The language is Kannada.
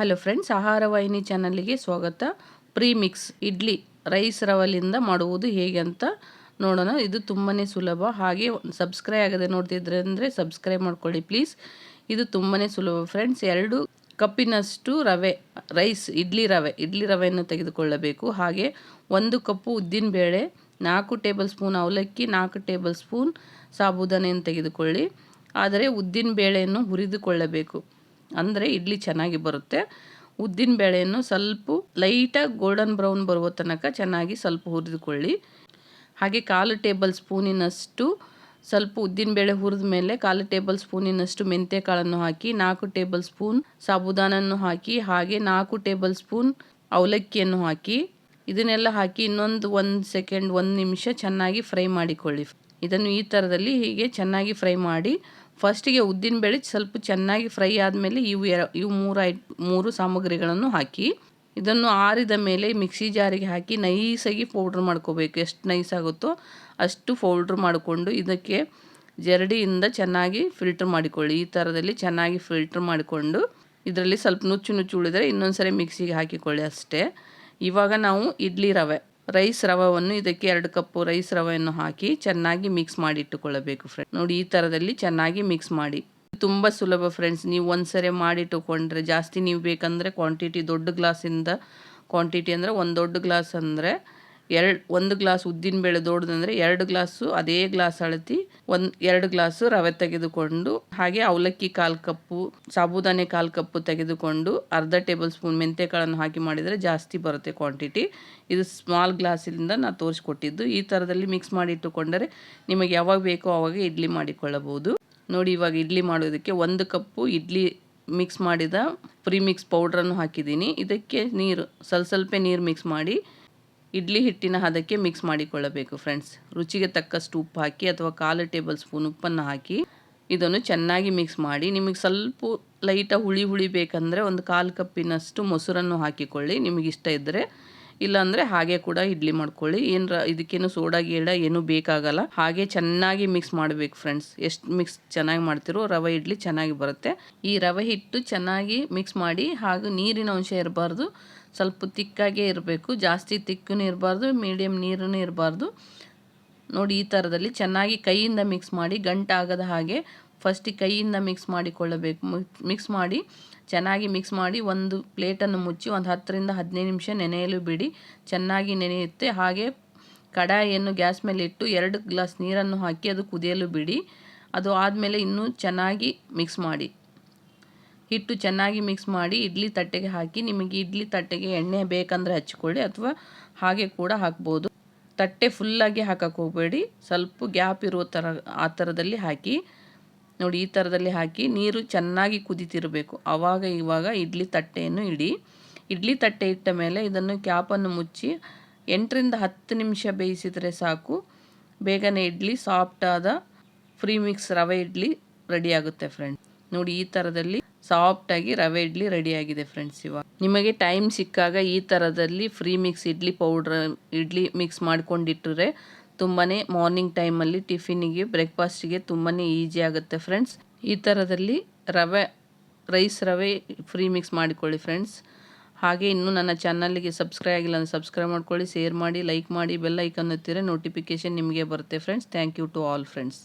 ಹಲೋ ಫ್ರೆಂಡ್ಸ್ ಆಹಾರ ವಾಹಿನಿ ಚಾನಲ್ಗೆ ಸ್ವಾಗತ. ಪ್ರೀಮಿಕ್ಸ್, ಇಡ್ಲಿ, ರೈಸ್ ರವಲಿಂದ ಮಾಡುವುದು ಹೇಗೆ ಅಂತ ನೋಡೋಣ. ಇದು ತುಂಬಾ ಸುಲಭ. ಹಾಗೆ ಸಬ್ಸ್ಕ್ರೈಬ್ ಆಗದೆ ನೋಡ್ತಿದ್ರೆ ಅಂದರೆ ಸಬ್ಸ್ಕ್ರೈಬ್ ಮಾಡ್ಕೊಳ್ಳಿ ಪ್ಲೀಸ್. ಇದು ತುಂಬಾ ಸುಲಭ ಫ್ರೆಂಡ್ಸ್. ಎರಡು ಕಪ್ಪಿನಷ್ಟು ರವೆ, ರೈಸ್, ಇಡ್ಲಿ ರವೆ, ಇಡ್ಲಿ ರವೆಯನ್ನು ತೆಗೆದುಕೊಳ್ಳಬೇಕು. ಹಾಗೆ ಒಂದು ಕಪ್ಪು ಉದ್ದಿನಬೇಳೆ, ನಾಲ್ಕು ಟೇಬಲ್ ಸ್ಪೂನ್ ಅವಲಕ್ಕಿ, ನಾಲ್ಕು ಟೇಬಲ್ ಸ್ಪೂನ್ ಸಾಬುದಾನೆಯನ್ನು ತೆಗೆದುಕೊಳ್ಳಿ. ಆದರೆ ಉದ್ದಿನ ಬೇಳೆಯನ್ನು ಹುರಿದುಕೊಳ್ಳಬೇಕು. ಅಂದರೆ ಇಡ್ಲಿ ಚೆನ್ನಾಗಿ ಬರುತ್ತೆ. ಉದ್ದಿನ ಬೇಳೆಯನ್ನು ಸ್ವಲ್ಪ ಲೈಟಾಗಿ ಗೋಲ್ಡನ್ ಬ್ರೌನ್ ಬರುವ ತನಕ ಚೆನ್ನಾಗಿ ಸ್ವಲ್ಪ ಹುರಿದುಕೊಳ್ಳಿ. ಹಾಗೆ ಕಾಲು ಟೇಬಲ್ ಸ್ಪೂನಿನಷ್ಟು ಸ್ವಲ್ಪ ಉದ್ದಿನ ಬೇಳೆ ಹುರಿದ ಮೇಲೆ ಕಾಲು ಟೇಬಲ್ ಸ್ಪೂನಿನಷ್ಟು ಮೆಂತ್ಯ ಕಾಳನ್ನು ಹಾಕಿ, ನಾಲ್ಕು ಟೇಬಲ್ ಸ್ಪೂನ್ ಸಾಬುದಾನನ್ನು ಹಾಕಿ, ಹಾಗೆ ನಾಲ್ಕು ಟೇಬಲ್ ಸ್ಪೂನ್ ಅವಲಕ್ಕಿಯನ್ನು ಹಾಕಿ, ಇದನ್ನೆಲ್ಲ ಹಾಕಿ ಇನ್ನೊಂದು ಒಂದು ಸೆಕೆಂಡ್, ಒಂದು ನಿಮಿಷ ಚೆನ್ನಾಗಿ ಫ್ರೈ ಮಾಡಿಕೊಳ್ಳಿ. ಇದನ್ನು ಈ ಥರದಲ್ಲಿ ಹೀಗೆ ಚೆನ್ನಾಗಿ ಫ್ರೈ ಮಾಡಿ ಫಸ್ಟಿಗೆ ಉದ್ದಿನ ಬೇಳೆ ಸ್ವಲ್ಪ ಚೆನ್ನಾಗಿ ಫ್ರೈ ಆದಮೇಲೆ ಇವು ಎರ, ಇವು ಮೂರು ಐ, ಮೂರು ಸಾಮಗ್ರಿಗಳನ್ನು ಹಾಕಿ, ಇದನ್ನು ಆರಿದ ಮೇಲೆ ಮಿಕ್ಸಿ ಜಾರಿಗೆ ಹಾಕಿ ನೈಸಾಗಿ ಪೌಡ್ರ್ ಮಾಡ್ಕೋಬೇಕು. ಎಷ್ಟು ನೈಸ್ ಆಗುತ್ತೋ ಅಷ್ಟು ಪೌಡ್ರ್ ಮಾಡಿಕೊಂಡು ಇದಕ್ಕೆ ಜರಡಿಯಿಂದ ಚೆನ್ನಾಗಿ ಫಿಲ್ಟ್ರ್ ಮಾಡಿಕೊಳ್ಳಿ. ಈ ಥರದಲ್ಲಿ ಚೆನ್ನಾಗಿ ಫಿಲ್ಟ್ರ್ ಮಾಡಿಕೊಂಡು ಇದರಲ್ಲಿ ಸ್ವಲ್ಪ ನುಚ್ಚು ನುಚ್ಚು ಉಳಿದರೆ ಇನ್ನೊಂದು ಸರಿ ಮಿಕ್ಸಿಗೆ ಹಾಕಿಕೊಳ್ಳಿ ಅಷ್ಟೇ. ಇವಾಗ ನಾವು ಇಡ್ಲಿ ರವೆ. ರೈಸ್ ರವವನ್ನು ಇದಕ್ಕೆ ಎರಡು ಕಪ್ಪು ರೈಸ್ ರವೆಯನ್ನು ಹಾಕಿ ಚೆನ್ನಾಗಿ ಮಿಕ್ಸ್ ಮಾಡಿ ಇಟ್ಟುಕೊಳ್ಳಬೇಕು ಫ್ರೆಂಡ್ ನೋಡಿ, ಈ ಥರದಲ್ಲಿ ಚೆನ್ನಾಗಿ ಮಿಕ್ಸ್ ಮಾಡಿ. ತುಂಬ ಸುಲಭ ಫ್ರೆಂಡ್ಸ್ ನೀವು ಒಂದ್ಸರಿ ಮಾಡಿಟ್ಟುಕೊಂಡ್ರೆ ಜಾಸ್ತಿ ನೀವು ಬೇಕಂದರೆ ಕ್ವಾಂಟಿಟಿ ದೊಡ್ಡ ಗ್ಲಾಸಿಂದ ಕ್ವಾಂಟಿಟಿ ಅಂದರೆ ಒಂದು ದೊಡ್ಡ ಗ್ಲಾಸ್ ಅಂದರೆ ಎರಡು, ಒಂದು ಗ್ಲಾಸ್ ಉದ್ದಿನಬೇಳೆ ದೊಡ್ಡದಂದರೆ ಎರಡು ಗ್ಲಾಸು ಅದೇ ಗ್ಲಾಸ್ ಅಳತಿ, ಒಂದು, ಎರಡು ಗ್ಲಾಸು ರವೆ ತೆಗೆದುಕೊಂಡು ಹಾಗೆ ಅವಲಕ್ಕಿ ಕಾಲು ಕಪ್ಪು, ಸಾಬುದಾನೆ ಕಾಲು ಕಪ್ಪು ತೆಗೆದುಕೊಂಡು ಅರ್ಧ ಟೇಬಲ್ ಸ್ಪೂನ್ ಮೆಂತ್ಯಕಾಳನ್ನು ಹಾಕಿ ಮಾಡಿದರೆ ಜಾಸ್ತಿ ಬರುತ್ತೆ ಕ್ವಾಂಟಿಟಿ. ಇದು ಸ್ಮಾಲ್ ಗ್ಲಾಸಿಂದ ನಾನು ತೋರಿಸ್ಕೊಟ್ಟಿದ್ದು. ಈ ಥರದಲ್ಲಿ ಮಿಕ್ಸ್ ಮಾಡಿ ಇಟ್ಟುಕೊಂಡರೆ ನಿಮಗೆ ಯಾವಾಗ ಬೇಕೋ ಆವಾಗ ಇಡ್ಲಿ ಮಾಡಿಕೊಳ್ಳಬಹುದು. ನೋಡಿ, ಇವಾಗ ಇಡ್ಲಿ ಮಾಡೋದಕ್ಕೆ ಒಂದು ಕಪ್ಪು ಇಡ್ಲಿ ಮಿಕ್ಸ್ ಮಾಡಿದ ಪ್ರೀಮಿಕ್ಸ್ ಪೌಡ್ರನ್ನು ಹಾಕಿದ್ದೀನಿ. ಇದಕ್ಕೆ ನೀರು, ಸ್ವಲ್ಪ ಸ್ವಲ್ಪ ನೀರು ಮಿಕ್ಸ್ ಮಾಡಿ ಇಡ್ಲಿ ಹಿಟ್ಟಿನ ಹದಕ್ಕೆ ಮಿಕ್ಸ್ ಮಾಡಿಕೊಳ್ಳಬೇಕು ಫ್ರೆಂಡ್ಸ್ ರುಚಿಗೆ ತಕ್ಕಷ್ಟು ಉಪ್ಪು ಹಾಕಿ ಅಥವಾ ಕಾಲು ಟೇಬಲ್ ಸ್ಪೂನ್ ಉಪ್ಪನ್ನು ಹಾಕಿ ಇದನ್ನು ಚೆನ್ನಾಗಿ ಮಿಕ್ಸ್ ಮಾಡಿ. ನಿಮಗೆ ಸ್ವಲ್ಪ ಲೈಟಾಗಿ ಹುಳಿ ಹುಳಿ ಬೇಕಂದರೆ ಒಂದು ಕಾಲು ಕಪ್ಪಿನಷ್ಟು ಮೊಸರನ್ನು ಹಾಕಿಕೊಳ್ಳಿ. ನಿಮಗಿಷ್ಟ ಇದ್ದರೆ ಇಲ್ಲಾಂದರೆ ಹಾಗೆ ಕೂಡ ಇಡ್ಲಿ ಮಾಡ್ಕೊಳ್ಳಿ. ಏನು ಇದಕ್ಕೇನು ಸೋಡಾ ಗೀಡ ಏನು ಬೇಕಾಗಲ್ಲ. ಹಾಗೆ ಚೆನ್ನಾಗಿ ಮಿಕ್ಸ್ ಮಾಡಬೇಕು ಫ್ರೆಂಡ್ಸ್ ಎಷ್ಟು ಮಿಕ್ಸ್ ಚೆನ್ನಾಗಿ ಮಾಡ್ತಿರೋ ರವೆ ಇಡ್ಲಿ ಚೆನ್ನಾಗಿ ಬರುತ್ತೆ. ಈ ರವೆ ಹಿಟ್ಟು ಚೆನ್ನಾಗಿ ಮಿಕ್ಸ್ ಮಾಡಿ, ಹಾಗೂ ನೀರಿನ ಅಂಶ ಇರಬಾರ್ದು. ಸ್ವಲ್ಪ ತಿಕ್ಕಾಗೇ ಇರಬೇಕು. ಜಾಸ್ತಿ ತಿಕ್ಕೂ ಇರಬಾರ್ದು ಮೀಡಿಯಮ್ ನೀರೂ ಇರಬಾರ್ದು. ನೋಡಿ, ಈ ಥರದಲ್ಲಿ ಚೆನ್ನಾಗಿ ಕೈಯಿಂದ ಮಿಕ್ಸ್ ಮಾಡಿ ಗಂಟಾಗದ ಹಾಗೆ ಫಸ್ಟಿಗೆ ಕೈಯಿಂದ ಮಿಕ್ಸ್ ಮಾಡಿಕೊಳ್ಳಬೇಕು. ಮಿಕ್ಸ್ ಮಾಡಿ, ಚೆನ್ನಾಗಿ ಮಿಕ್ಸ್ ಮಾಡಿ ಒಂದು ಪ್ಲೇಟನ್ನು ಮುಚ್ಚಿ ಒಂದು ಹತ್ತರಿಂದ ಹದಿನೈದು ನಿಮಿಷ ನೆನೆಯಲು ಬಿಡಿ. ಚೆನ್ನಾಗಿ ನೆನೆಯುತ್ತೆ. ಹಾಗೆ ಕಡಾಯಿಯನ್ನು ಗ್ಯಾಸ್ ಮೇಲೆ ಇಟ್ಟು ಎರಡು ಗ್ಲಾಸ್ ನೀರನ್ನು ಹಾಕಿ ಅದು ಕುದಿಯಲು ಬಿಡಿ. ಅದು ಆದಮೇಲೆ ಇನ್ನೂ ಚೆನ್ನಾಗಿ ಮಿಕ್ಸ್ ಮಾಡಿ. ಹಿಟ್ಟು ಚೆನ್ನಾಗಿ ಮಿಕ್ಸ್ ಮಾಡಿ ಇಡ್ಲಿ ತಟ್ಟೆಗೆ ಹಾಕಿ, ನಿಮಗೆ ಇಡ್ಲಿ ತಟ್ಟೆಗೆ ಎಣ್ಣೆ ಬೇಕಂದರೆ ಹಚ್ಕೊಳ್ಳಿ ಅಥವಾ ಹಾಗೆ ಕೂಡ ಹಾಕ್ಬೋದು. ತಟ್ಟೆ ಫುಲ್ಲಾಗಿ ಹಾಕಕ್ಕೆ ಹೋಗಬೇಡಿ. ಸ್ವಲ್ಪ ಗ್ಯಾಪ್ ಇರೋ ಥರ ಆ ಥರದಲ್ಲಿ ಹಾಕಿ. ನೋಡಿ, ಈ ಥರದಲ್ಲಿ ಹಾಕಿ ನೀರು ಚೆನ್ನಾಗಿ ಕುದಿತಿರಬೇಕು. ಆವಾಗ, ಇವಾಗ ಇಡ್ಲಿ ತಟ್ಟೆಯನ್ನು ಇಡಿ. ಇಡ್ಲಿ ತಟ್ಟೆ ಇಟ್ಟ ಮೇಲೆ ಇದನ್ನು ಕ್ಯಾಪನ್ನು ಮುಚ್ಚಿ ಎಂಟರಿಂದ ಹತ್ತು ನಿಮಿಷ ಬೇಯಿಸಿದರೆ ಸಾಕು. ಬೇಗನೆ ಇಡ್ಲಿ ಸಾಫ್ಟಾದ ಫ್ರೀ ಮಿಕ್ಸ್ ರವೆ ಇಡ್ಲಿ ರೆಡಿಯಾಗುತ್ತೆ ಫ್ರೆಂಡ್ಸ್ ನೋಡಿ, ಈ ಥರದಲ್ಲಿ ಸಾಫ್ಟಾಗಿ ರವೆ ಇಡ್ಲಿ ರೆಡಿಯಾಗಿದೆ ಫ್ರೆಂಡ್ಸ್ ಇವಾಗ. ನಿಮಗೆ ಟೈಮ್ ಸಿಕ್ಕಾಗ ಈ ಥರದಲ್ಲಿ free mix idli powder idli mix ಮಾಡ್ಕೊಂಡಿಟ್ಟರೆ ತುಂಬಾ ಮಾರ್ನಿಂಗ್ ಟೈಮಲ್ಲಿ ಟಿಫಿನಿಗೆ ಬ್ರೇಕ್ಫಾಸ್ಟಿಗೆ ತುಂಬಾ ಈಸಿ ಆಗುತ್ತೆ ಫ್ರೆಂಡ್ಸ್ ಈ ಥರದಲ್ಲಿ ರವೆ ರೈಸ್ ರವೆ ಫ್ರೀ ಮಿಕ್ಸ್ ಮಾಡಿಕೊಳ್ಳಿ ಫ್ರೆಂಡ್ಸ್ ಹಾಗೆ ಇನ್ನೂ ನನ್ನ ಚಾನಲ್ಗೆ ಸಬ್ಸ್ಕ್ರೈಬ್ ಆಗಿಲ್ಲ ಅಂದರೆ ಸಬ್ಸ್ಕ್ರೈಬ್ ಮಾಡ್ಕೊಳ್ಳಿ ಶೇರ್ ಮಾಡಿ ಲೈಕ್ ಮಾಡಿ ಬೆಲ್ ಐಕನ್ ಒತ್ತಿರೆ ನೋಟಿಫಿಕೇಷನ್ ನಿಮಗೆ ಬರುತ್ತೆ friends thank you to all friends